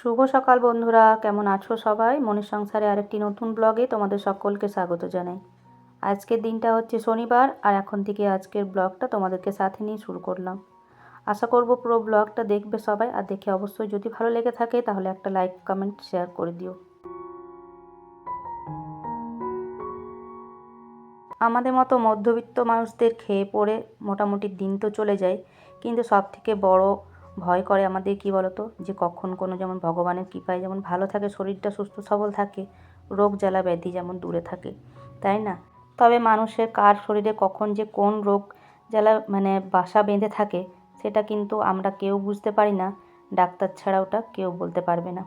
শুভ সকাল বন্ধুরা, কেমন আছো সবাই? মনের সংসারে আরেকটি নতুন ব্লগে তোমাদের সকলকে স্বাগত জানাই। আজকের দিনটা হচ্ছে শনিবার আর এখন থেকে আজকের ব্লগটা তোমাদেরকে সাথে নিয়ে শুরু করলাম। আশা করব পুরো ব্লগটা দেখবে সবাই আর দেখে অবশ্যই যদি ভালো লেগে থাকে তাহলে একটা লাইক, কমেন্ট, শেয়ার করে দিও। আমাদের মতো মধ্যবিত্ত মানুষদের খেয়ে পড়ে মোটামুটি দিন তো চলে যায়, কিন্তু সব থেকে বড় ভয় করে আমাদের, কি বলতো? যে কখন কোনো যেমন ভগবানের কৃপায় যেমন ভালো থাকে, শরীরটা সুস্থ সবল থাকে, রোগ জ্বালা ব্যাধি যেমন দূরে থাকে, তাই না? তবে মানুষের কার শরীরে কখন যে কোন রোগ জ্বালা মানে বাসা বেঁধে থাকে, সেটা কিন্তু আমরা কেউ বুঝতে পারি না, ডাক্তার ছাড়া ওটা কেউ বলতে পারবে না।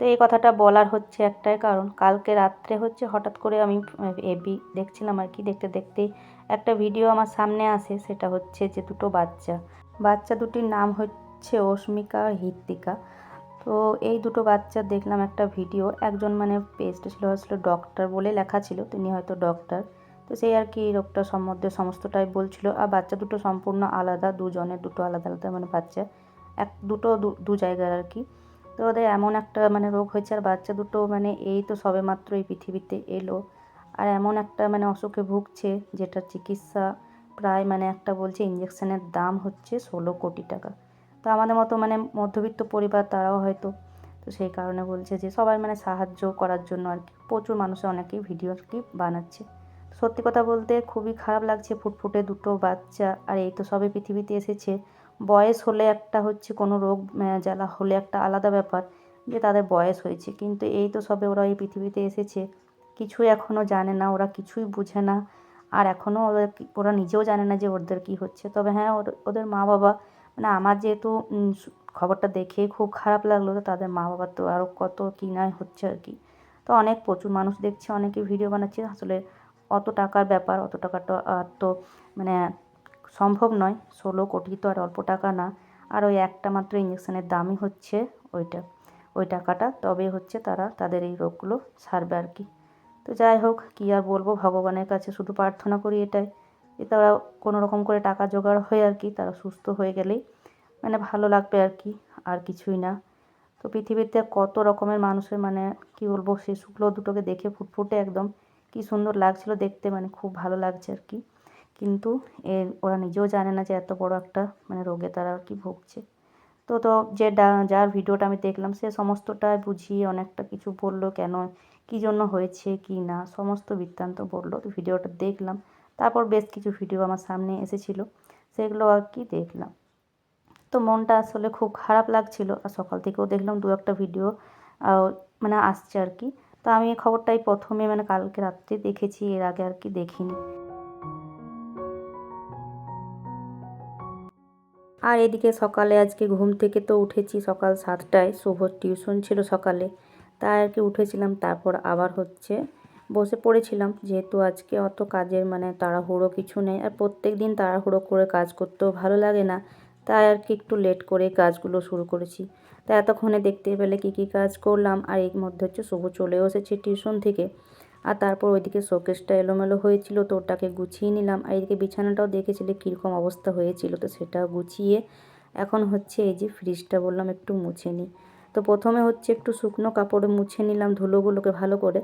তো এই কথাটা বলার হচ্ছে একটাই কারণ, কালকে রাত্রে হচ্ছে হঠাৎ করে আমি এবি দেখছিলাম আর কি, দেখতে দেখতে একটা ভিডিও আমার সামনে আসে, সেটা হচ্ছে যে দুটো বাচ্চা। বাচ্চা দুটির নাম হচ্ছে অস্মিকা আর হৃত্বিকা। তো এই দুটো বাচ্চা দেখলাম একটা ভিডিও, একজন মানে পেজটা ছিল হচ্ছিল ডক্টর বলে লেখা ছিল, তিনি হয়তো ডক্টর তো সেই আর কি রোগটা সম্বন্ধে সমস্তটাই বলছিল। আর বাচ্চা দুটো সম্পূর্ণ আলাদা, দুজনের দুটো আলাদা আলাদা মানে বাচ্চা। এক, দুটো দু জায়গার আর কি। তো ওদের এমন একটা মানে রোগ হয়েছে, আর বাচ্চা দুটো মানে এই তো সবে মাত্র এই পৃথিবীতে এলো। আর এমন একটা মানে অসুখে ভুগছে, যেটার চিকিৎসা প্রায় মানে একটা বলছে ইঞ্জেকশনের দাম হচ্ছে ষোলো কোটি টাকা। তো আমাদের মতো মানে মধ্যবিত্ত পরিবার তারাও হয়তো তো সেই কারণে বলছে যে সবাই মানে সাহায্য করার জন্য আর কি। প্রচুর মানুষে অনেকেই ভিডিও আর কি বানাচ্ছে। সত্যি কথা বলতে খুবই খারাপ লাগছে ফুটফুটে দুটো বাচ্চা। আর এই তো সবে পৃথিবীতে এসেছে। বয়স হলে একটা হচ্ছে কোনো রোগ জ্বালা হলে একটা আলাদা ব্যাপার যে তাদের বয়স হয়েছে। কিন্তু এই তো সবে ওরা এই পৃথিবীতে এসেছে। কিছুই এখনও জানে না, ওরা কিছুই বুঝে না। আর এখনও ওদের ওরা নিজেও জানে না যে ওদের কী হচ্ছে। তবে হ্যাঁ ওদের মা বাবা মানে আমার যেহেতু খবরটা দেখে খুব খারাপ লাগল তো তাদের মা বাবার তো আরও কত কী নয় হচ্ছে আর কি। তো অনেক প্রচুর মানুষ দেখছে অনেকে ভিডিও বানাচ্ছে। আসলে অত টাকার ব্যাপার, অত টাকাটা আর তো মানে সম্ভব নয়। ষোলো কোটি তো আর অল্প টাকা না। আর ওই একটা মাত্র ইঞ্জেকশনের দামই হচ্ছে ওইটা, ওই টাকাটা। তবে হচ্ছে তারা তাদের এই রোগগুলো সারবে আর কি। তো যাই হোক, কী আর বলব? ভগবানের কাছে শুধু প্রার্থনা করি এটাই। তারা কোনো রকম করে টাকা জোগাড় হয়ে আর কি, তারা সুস্থ হয়ে গেলেই মানে ভালো লাগবে আর কি, আর কিছুই না। তো পৃথিবীতে কত রকমের মানুষের মানে কি বলব শুক্লো দুটোকে দেখে ফুটফুটে একদম কি সুন্দর লাগছিল দেখতে মানে খুব ভালো লাগছে আর কি। কিন্তু এ, ওরা নিজেও জানে না যে এত বড় একটা মানে রোগে তারা আর কি ভুগছে। তো তো যে যার ভিডিওটা আমি দেখলাম, সে সমস্তটা বুঝিয়ে অনেকটা কিছু বলল, কেন, কী জন্য হয়েছে, কি না, সমস্ত বৃত্তান্ত বলল। ভিডিওটা দেখলাম তারপর বেশ কিছু ভিডিও আমার সামনে এসেছিল, সেগুলো আর কি দেখলাম। তো মনটা আসলে খুব খারাপ লাগছিল, আর সকাল থেকেও দেখলাম দু একটা ভিডিও মানে আসছে আর কি। তো আমি এই খবরটাই প্রথমে মানে কালকে রাত্রে দেখেছি, এর আগে আর কি দেখিনি। আর এদিকে সকালে আজকে ঘুম থেকে তো উঠেছি, সকাল সাতটায়, শুভ টিউশন ছিল সকালে। তাই আর কি উঠেছিলাম, তারপর আবার হচ্ছে বসে পড়েছিলাম। যেহেতু আজকে অত কাজের মানে তাড়াহুড়ো কিছু নেই, আর প্রত্যেক দিন তাড়াহুড়ো করে কাজ করতেও ভালো লাগে না, তাই আর কি একটু লেট করে কাজগুলো শুরু করেছি। তা এতক্ষণে দেখতে পেলে কী কী কাজ করলাম, আর এর মধ্যে হচ্ছে শুভ চলেও এসেছে টিউশন থেকে। আর তারপর ওইদিকে শোকেসটা এলোমেলো হয়েছিল, তো ওটাকে গুছিয়ে নিলাম। আর এদিকে বিছানাটাও দেখেছিলে কীরকম অবস্থা হয়েছিল, তো সেটা গুছিয়ে এখন হচ্ছে এই যে ফ্রিজটা বললাম একটু মুছে নিই। তো প্রথমে হচ্ছে একটু শুকনো কাপড়ে মুছে নিলাম ধুলোগুলোকে ভালো করে।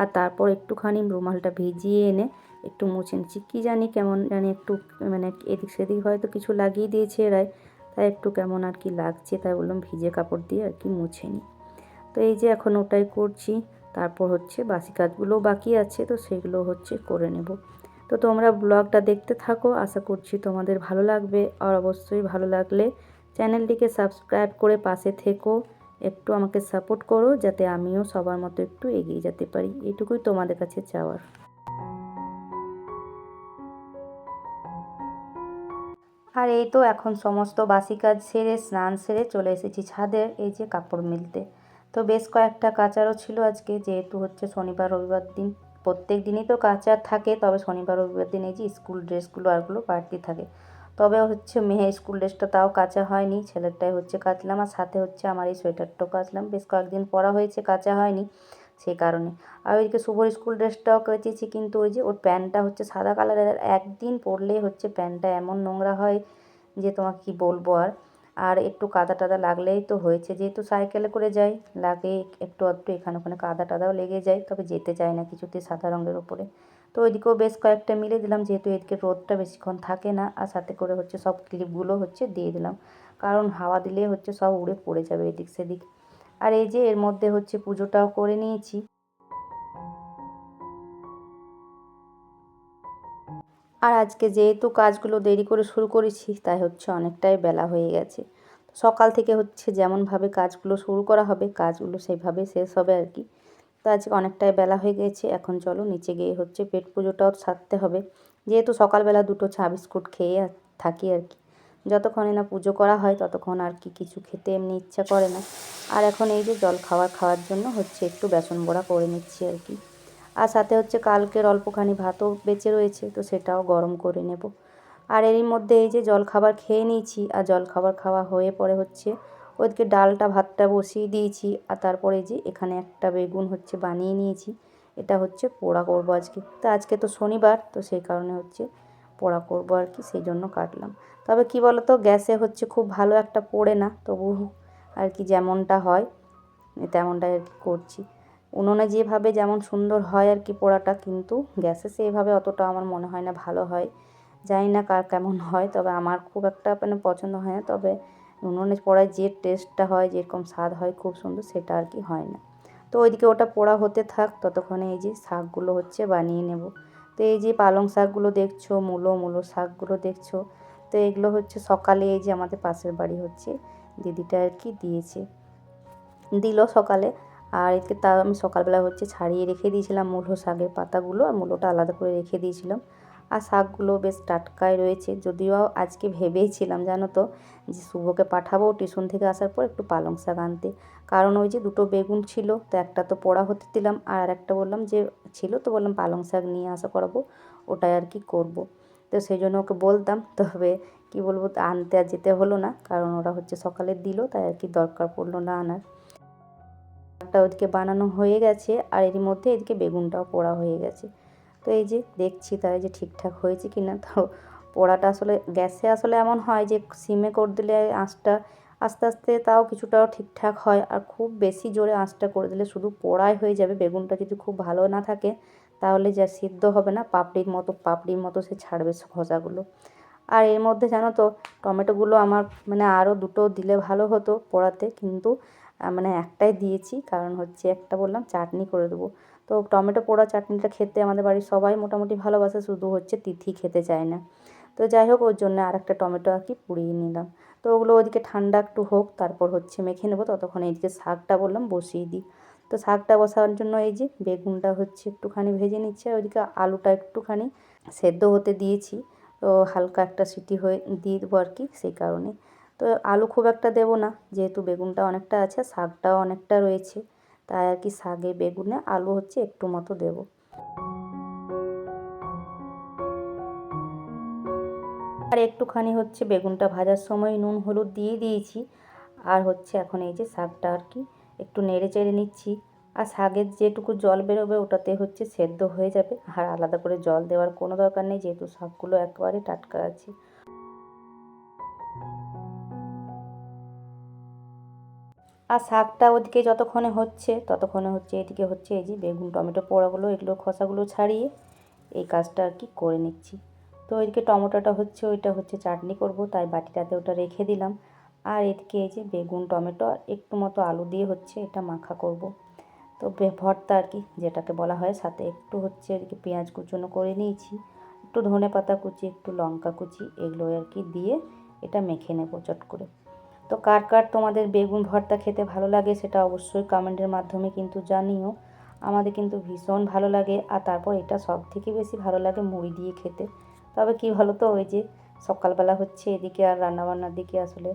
আর তারপর একটুখানি রুমালটা ভিজিয়ে এনে একটু মুছে নিচ্ছি। কী জানি কেমন জানি একটু মানে এদিক সেদিক হয়তো কিছু লাগিয়ে দিয়েছে এরাই, তাই একটু কেমন আর কি লাগছে তাই বললাম ভিজে কাপড় দিয়ে আর কি মুছে নিই। তো এই যে এখন ওটাই করছি, তারপর হচ্ছে বাসি কাজগুলোও বাকি আছে, তো সেগুলো হচ্ছে করে নেব। তো তোমরা ব্লগটা দেখতে থাকো, আশা করছি তোমাদের ভালো লাগবে। আর অবশ্যই ভালো লাগলে চ্যানেলটিকে সাবস্ক্রাইব করে পাশে থেকো। একটু আমাকে সাপোর্ট করো যাতে আমিও সবার মতো একটু এগিয়ে যেতে পারি। এটুকুই তোমাদের কাছে চাওয়ার। আর এই তো এখন সমস্ত বাসি কাজ সেরে, স্নান সেরে চলে এসেছি ছাদে, এই যে কাপড় মিলতে। তো বেশ কয়েকটা কাচারও ছিল আজকে, যেহেতু হচ্ছে শনিবার, রবিবার দিন। প্রত্যেক দিনই তো কাচার থাকে, তবে শনিবার, রবিবার দিন এই যে স্কুল ড্রেসগুলো আরগুলো বাড়তি থাকে। তবে হচ্ছে মেয়ে স্কুল ড্রেসটা তাও কাচা হয়নি, ছেলেরটাই হচ্ছে কাচলাম আর সাথে হচ্ছে আমার এই সোয়েটারটাও কাচলাম। বেশ কয়েকদিন পরা হয়েছে, কাচা হয়নি সেই কারণে। আর ওইদিকে শুভর স্কুল ড্রেসটাও কেচেছি, কিন্তু ওই যে ওর প্যান্টটা হচ্ছে সাদা কালারের একদিন পরলেই হচ্ছে প্যান্টটা এমন নোংরা হয় যে তোমাকে কি বলব আর। আর একটু কাদা টাদা লাগলেই তো হয়েছে, যেহেতু সাইকেলে করে যাই, লাগে একটু একটু এখানে ওখানে কাদা টাদাও লেগে যায়, তবে যেতে চায় না কিছুতে সাদা রঙের ওপরে তো ওইদিকেও বেশ কয়েকটা মিলে দিলাম, যেহেতু এদিকে রোদটা বেশিক্ষণ থাকে না, আর সাথে করে হচ্ছে সব ক্লিপগুলো হচ্ছে দিয়ে দিলাম। কারণ হাওয়া দিলে হচ্ছে সব উড়ে পড়ে যাবে এদিক সেদিক। আর এই যে এর মধ্যে হচ্ছে পুজোটাও করে নিয়েছি। আর আজকে যেহেতু কাজগুলো দেরি করে শুরু করেছি, তাই হচ্ছে অনেকটাই বেলা হয়ে গেছে। সকাল থেকে হচ্ছে যেমনভাবে কাজগুলো শুরু করা হবে, কাজগুলো সেইভাবে শেষ হবে আর কি। তো আজকে অনেকটাই বেলা হয়ে গেছে, এখন চলো নিচে গিয়ে হচ্ছে পেট পুজোটাও সারতে হবে। যেহেতু সকালবেলা দুটো চা বিস্কুট খেয়ে থাকি আর কি। যতক্ষণে না পুজো করা হয়, ততক্ষণ আর কি কিছু খেতে এমনি ইচ্ছা করে না। আর এখন এই যে জল খাবার খাওয়ার জন্য হচ্ছে একটু বেসন বড়া করে নিচ্ছি আর কি। আর সাথে হচ্ছে কালকের অল্পখানি ভাতও বেঁচে রয়েছে, তো সেটাও গরম করে নেব। আর এরই মধ্যে এই যে জলখাবার খেয়ে নিয়েছি, আর জলখাবার খাওয়া হয়ে পরে হচ্ছে ওইদিকে ডালটা, ভাতটা বসিয়ে দিয়েছি। আর তারপরে যে এখানে একটা বেগুন হচ্ছে বানিয়ে নিয়েছি। এটা হচ্ছে পোড়া করব আজকে। তো আজকে তো শনিবার, তো সেই কারণে হচ্ছে পোড়া করব আর কি, সেই জন্য কাটলাম। তবে কি বলতো, গ্যাসে হচ্ছে খুব ভালো একটা পড়ে না, তবু আর কি যেমনটা হয়, তেমনটাই আর কি করছি। উনুনে যেভাবে যেমন সুন্দর হয় আর কি পোড়াটা, কিন্তু গ্যাসে সেইভাবে অতটা আমার মনে হয় না ভালো হয়। জানি না কার কেমন হয়, তবে আমার খুব একটা মানে পছন্দ হয় না। তবে উনুনে পোড়ায় যে টেস্টটা হয়, যেরকম স্বাদ হয়, খুব সুন্দর, সেটা আর কি হয় না। তো ওইদিকে ওটা পোড়া হতে থাক, ততক্ষণে এই যে শাকগুলো হচ্ছে বানিয়ে নেব। তো এই যে পালং শাকগুলো দেখছ, মূলো মূলো শাকগুলো দেখছ, তো এগুলো হচ্ছে সকালে এই যে আমাদের পাশের বাড়ি হচ্ছে, দিদিটা আর কি দিয়েছে। দিল সকালে, আর এদিকে তা আমি সকালবেলা হচ্ছে ছাড়িয়ে রেখে দিয়েছিলাম মূলো শাকের পাতাগুলো, আর মূলোটা আলাদা করে রেখে দিয়েছিলাম। আর শাকগুলো বেশ টাটকাই রয়েছে। যদিও আজকে ভেবেইছিলাম জানো তো, যে শুভকে পাঠাবো টিউশন থেকে আসার পর একটু পালং শাক আনতে। কারণ ওই যে দুটো বেগুন ছিল, তো একটা তো পোড়া হতে দিলাম, আর একটা বললাম যে ছিল, তো বললাম পালং শাক নিয়ে আসা করাবো, ওটাই আর কি করব। তো সেই জন্য ওকে বলতাম, তবে কি বলব, আনতে আর যেতে হলো না, কারণ ওরা হচ্ছে সকালে দিল, তাই আর কি দরকার পড়ল না আনার। একটা ওদিকে বানানো হয়ে গেছে, আর এরই মধ্যে এদিকে বেগুনটাও পোড়া হয়ে গেছে। তো এই যে দেখছি তাই যে ঠিকঠাক হয়েছে কি না, তো পোড়াটা আসলে, গ্যাসে আসলে এমন হয় যে সিমে করে দিলে আঁচটা আস্তে আস্তে তাও কিছুটাও ঠিকঠাক হয়, আর খুব বেশি জোরে আঁচটা করে দিলে শুধু পোড়াই হয়ে যাবে, বেগুনটা যদি খুব ভালো না থাকে তাহলে যা সিদ্ধ হবে না, পাপড়ির মতো পাপড়ির মতো সে ছাড়বে খোসাগুলো আর এর মধ্যে জানো তো, টমেটোগুলো আমার মানে আরও দুটো দিলে ভালো হতো পোড়াতে, কিন্তু মানে একটাই দিয়েছি, কারণ হচ্ছে একটা বললাম, চাটনি করে দেবো। তো টমেটো পোড়া চাটনিটা খেতে আমাদের বাড়ির সবাই মোটামুটি ভালোবাসে, শুধু হচ্ছে তিথি খেতে চায় না। তো যাই হোক, ওর জন্য আর একটা টমেটো আর কি পুড়িয়ে নিলাম। তো ওগুলো ওদিকে ঠান্ডা একটু হোক, তারপর হচ্ছে মেখে নেব। ততক্ষণ এইদিকে শাকটা বললাম বসিয়ে দিই। তো শাকটা বসানোর জন্য এই যে বেগুনটা হচ্ছে একটুখানি ভেজে নিচ্ছে ওইদিকে আলুটা একটুখানি সেদ্ধ হতে দিয়েছি। তো হালকা একটা সিটি হয়ে দিয়ে দেবো আর কি সেই কারণে। তো আলু খুব একটা দেবো না, যেহেতু বেগুনটা অনেকটা আছে শাকটাও অনেকটা রয়েছে। তাই আর কি শাকে বেগুনে, আলু হচ্ছে একটু মতো দেবো। আর একটুখানি হচ্ছে বেগুনটা ভাজার সময় নুন, হলুদ দিয়ে দিয়েছি। আর হচ্ছে এখন এই যে শাকটা আর কি একটু নেড়ে চেড়ে নিচ্ছি। আর শাকের যেটুকু জল বেরোবে ওটাতে হচ্ছে সেদ্ধ হয়ে যাবে। আর আলাদা করে জল দেওয়ার কোনো দরকার নেই, যেহেতু শাকগুলো একেবারে টাটকা আছে। আর শাকটা ওদিকে যতক্ষণে হচ্ছে, ততক্ষণে হচ্ছে এদিকে হচ্ছে এই যে বেগুন, টমেটো পোড়াগুলো, এগুলো খোসাগুলো ছাড়িয়ে এই কাজটা আর কি করে নিচ্ছি। তো ওইদিকে টমেটোটা হচ্ছে, ওইটা হচ্ছে চাটনি করব, তাই বাটিটাতে ওটা রেখে দিলাম। আর এদিকে এই যে বেগুন, টমেটো আর একটু মতো আলু দিয়ে হচ্ছে এটা মাখা করব। তো ভর্তা আর কি, যেটাকে বলা হয়। সাথে একটু হচ্ছে এদিকে পেঁয়াজ কুচনো করে নিয়েছি, একটু ধনে পাতা কুচি, একটু লঙ্কা কুচি এগুলো আর কি দিয়ে এটা মেখে নেব চট করে। তো কার কার তোমাদের বেগুন ভর্তা খেতে ভালো লাগে সেটা অবশ্যই কমেন্টের মাধ্যমে কিন্তু জানিও। আমাদের কিন্তু ভীষণ ভালো লাগে আর তারপর এটা সব থেকে বেশি ভালো লাগে মুড়ি দিয়ে খেতে। তবে কি ভালো তো ওই যে সকালবেলা হচ্ছে এদিকে আর রান্নাবান্নার দিকে আসলে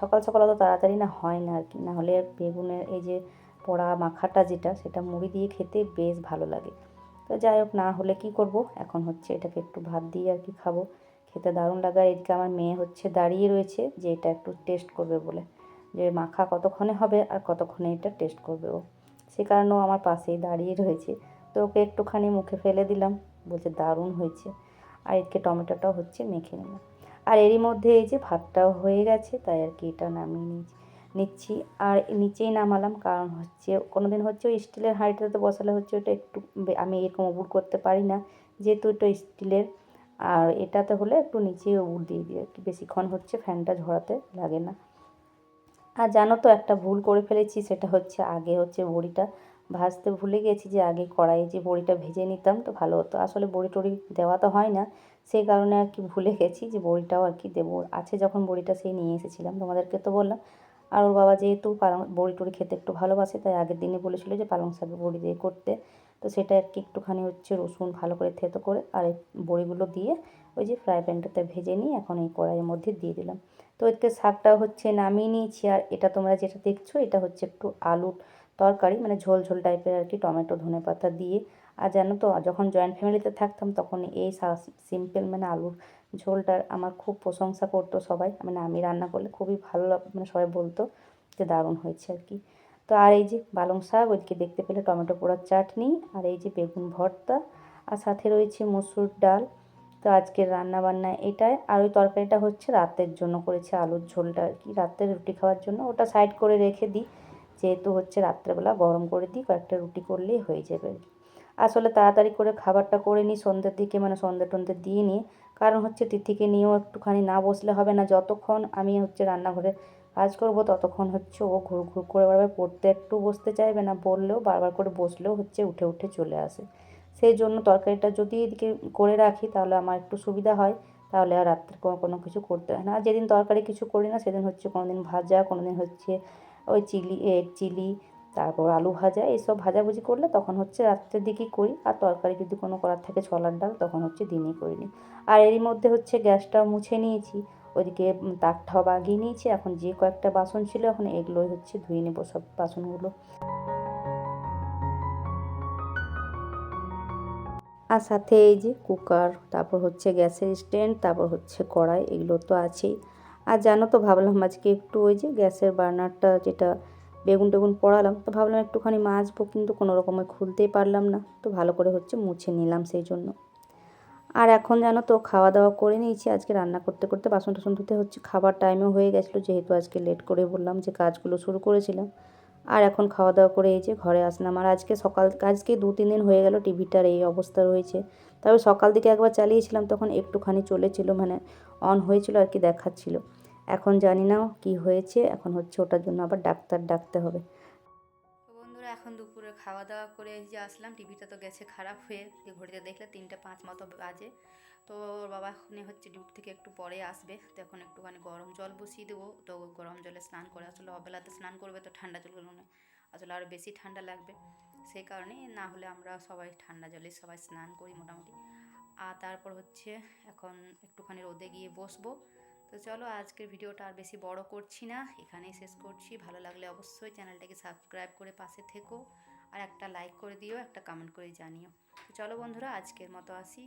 সকাল সকাল অত তাড়াতাড়ি না হয় না আর কি। না হলে বেগুনের এই যে পোড়া মাখাটা যেটা, সেটা মুড়ি দিয়ে খেতে বেশ ভালো লাগে। তো যাই হোক, না হলে কি করব? এখন হচ্ছে এটাকে একটু ভাত দিয়ে আর কি খাব। খেতে দারুণ লাগে। এদিকে আমার মেয়ে হচ্ছে দাঁড়িয়ে রয়েছে যে এটা একটু টেস্ট করবে বলে। যে মাখা কতক্ষণে হবে আর কতক্ষণে এটা টেস্ট করবে ও। সে কারণেও আমার পাশেই দাঁড়িয়ে রয়েছে। তো ওকে একটুখানি মুখে ফেলে দিলাম। বলছে দারুণ হয়েছে। আর এদিকে টমেটোটাও হচ্ছে মেখে নিলাম। আর এরই মধ্যে এই যে ভাতটাও হয়ে গেছে, তাই আর কি এটা নামিয়ে নিয়েছি নিচ্ছি। আর নিচেই নামালাম কারণ হচ্ছে কোনো দিন হচ্ছে ওই স্টিলের হাঁড়িটাতে বসালে হচ্ছে ওটা একটু আমি এরকম উবুর করতে পারি না। যেহেতু এটা স্টিলের আর এটাতে হলে একটু নিচে উবুর দিয়ে দিই কি বেশিক্ষণ হচ্ছে ফ্যানটা ঝরাতে লাগে না। আর জানো তো একটা ভুল করে ফেলেছি, সেটা হচ্ছে আগে হচ্ছে বড়িটা ভাজতে ভুলে গেছি যে আগে কড়াইয়ে যে বড়িটা ভেজে নিতাম তো ভালো হতো। আসলে বড়ি টড়ি দেওয়া তো হয় না সেই কারণে আর কি ভুলে গেছি যে বড়িটাও আর কি দেবো। আছে যখন বড়িটা সেই নিয়ে এসেছিলাম, তোমাদেরকে তো বললাম। আর ওর বাবা যেহেতু পালং, বড়ি টড়ি খেতে একটু ভালোবাসে, তাই আগের দিনে বলেছিল যে পালং শাকের বড়ি দিয়ে করতে। তো সেটা আর কি একটুখানি হচ্ছে রসুন ভালো করে থেতো করে আর বড়িগুলো দিয়ে ওই যে ফ্রাই প্যানটাতে ভেজে নিয়ে এখন এই কড়াইয়ের মধ্যে দিয়ে দিলাম। তো এদিকে শাকটা হচ্ছে নামিয়ে নিয়েছি আর এটা তোমরা যেটা দেখছ এটা হচ্ছে একটু আলুর তরকারি মানে ঝোল ঝোল টাইপের আর কি টমেটো, ধনে পাতা দিয়ে। আর জানো তো, যখন জয়েন্ট ফ্যামিলিতে থাকতাম তখন এই সিম্পল মানে আলুর ঝোলটার আমার খুব প্রশংসা করতো সবাই। মানে আমি রান্না করলে খুবই ভালো মানে সবাই বলতো যে দারুণ হয়েছে আর কি। তো আর এই যে পালং শাক, ওইদিকে দেখতে পেলে টমেটো পোড়ার চাটনি আর এই যে বেগুন ভর্তা আর সাথে রয়েছে মসুর ডাল। তো আজকের রান্না বান্না এটাই। আর ওই তরকারিটা হচ্ছে রাতের জন্য করেছে আলুর ঝোলটা আর কি। রাতে রুটি খাওয়ার জন্য। ওটা সাইড করে রেখে দিই। যেহেতু হচ্ছে রাত্রেবেলা গরম করে দিই, কয়েকটা রুটি করলেই হয়ে যাবে আসলে তাড়াতাড়ি করে খাবারটা করে নিই, সন্ধ্যের দিকে মানে সন্ধ্যে টন্ধে দিয়ে নিই। কারণ হচ্ছে তিথিকে নিয়েও একটুখানি না বসলে হবে না। যতক্ষণ আমি হচ্ছে রান্নাঘরে কাজ করব ততক্ষণ হচ্ছে ও ঘুর ঘুর করে বারবার পড়তে একটু বসতে চাইবে না, বললেও বারবার করে বসলেও হচ্ছে উঠে উঠে চলে আসে। সেই জন্য তরকারিটা যদি এদিকে করে রাখি তাহলে আমার একটু সুবিধা হয়, তাহলে আর রাত্রে কোনো কোনো কিছু করতে হয় না। আর যেদিন তরকারি কিছু করি না, সেদিন হচ্ছে কোনো দিন ভাজা কোনো দিন হচ্ছে ওই চিলি, এগ চিলি, তারপর আলু ভাজা, এইসব ভাজাভুজি করলে তখন হচ্ছে রাত্রের দিকেই করি। আর তরকারি যদি কোনো করার থাকে ছোলার ডাল, তখন হচ্ছে দিনই করে আর এরই মধ্যে হচ্ছে গ্যাসটাও মুছে নিয়েছি। ওইদিকে তাকটাও বাগিয়ে নিয়েছি। এখন যে কয়েকটা বাসন ছিল, এখন এগুলোই হচ্ছে ধুয়ে নেব সব বাসনগুলো। আর সাথে এই যে কুকার, তারপর হচ্ছে গ্যাসের স্ট্যান্ড, তারপর হচ্ছে কড়াই, এগুলো তো আছেই। আর জানো তো, ভাবলাম আজকে একটু ওই যে গ্যাসের বার্নারটা যেটা বেগুন টেগুন পড়ালাম, তো ভাবলাম একটুখানি মাজবো, কিন্তু কোনো রকমে খুলতেই পারলাম না। তো ভালো করে হচ্ছে মুছে নিলাম সেই জন্য। আর এখন জানো তো খাওয়া দাওয়া করে নিয়েছি, আজকে রান্না করতে করতে বাসন টাসন ধুতে হচ্ছে, খাবার টাইমও হয়ে গেছিল, যেহেতু আজকে লেট করে বললাম যে কাজগুলো শুরু করেছিলাম। আর এখন খাওয়া দাওয়া করে এই যে ঘরে আসলাম, আর আজকে সকাল, আজকে দু তিন দিন হয়ে গেল টিভিটার এই অবস্থা রয়েছে। তবে সকাল দিকে একবার চালিয়েছিলাম, তখন একটুখানি চলেছিল মানে অন হয়েছিল আর কি দেখাচ্ছিল। এখন জানি না কি হয়েছে, এখন হচ্ছে ওটার জন্য আবার ডাক্তার ডাকতে হবে। এখন দুপুরে খাওয়া দাওয়া করে যে আসলাম, টিভিটা তো গেছে খারাপ হয়ে ঘড়িতে দেখলে তিনটে পাঁচ মতো বাজে। তো ওর বাবা এখন হচ্ছে ডিউটি থেকে একটু পরে আসবে, তো এখন একটুখানি গরম জল বসিয়ে দেবো। তো গরম জলে স্নান করে, আসলে অবেলাতে স্নান করবে তো ঠান্ডা জলগুলো না আসলে আরও বেশি ঠান্ডা লাগবে। সেই কারণে না হলে আমরা সবাই ঠান্ডা জলে সবাই স্নান করি মোটামুটি। আর তারপর হচ্ছে এখন একটুখানি রোদে গিয়ে বসবো। তো চলো আজকের ভিডিওটা আর বেশি বড় করছি না, এখানেই শেষ করছি। ভালো লাগলে অবশ্যই চ্যানেলটাকে সাবস্ক্রাইব করে পাশে থেকো আর একটা লাইক করে দিও, একটা কমেন্ট করে জানিও। তো চলো বন্ধুরা, আজকের মতো আসি।